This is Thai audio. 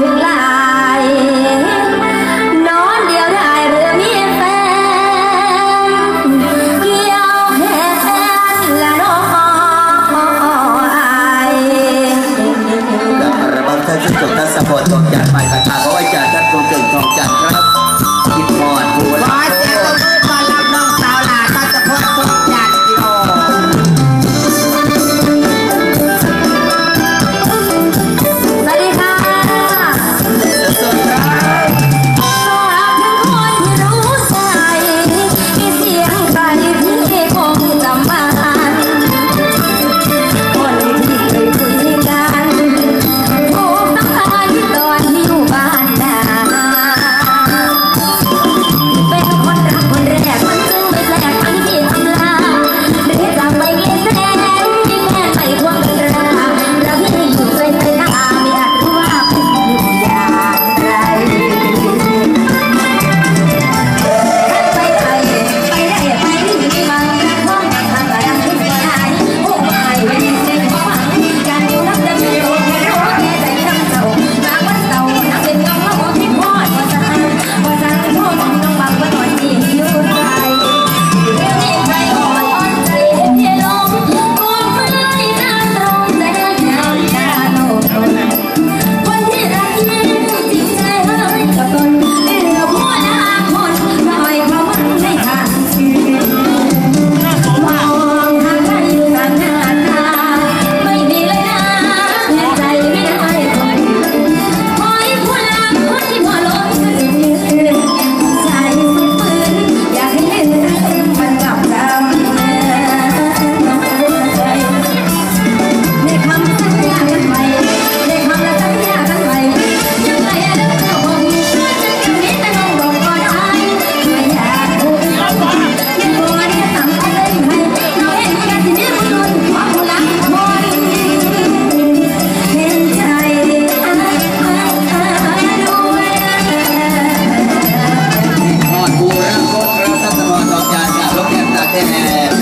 ถึงหลายนอนเดียวได้หรือมีแฟนเกี่ยวแขนและน้องอายกับอัลบั้มท่านสุดท่านสปอร์ตทองจันทร์ไปกระทาเพราะว่าจ่าท่านคงเก่งทองจันทร์ครับคิดมอดหัว in it. Uh,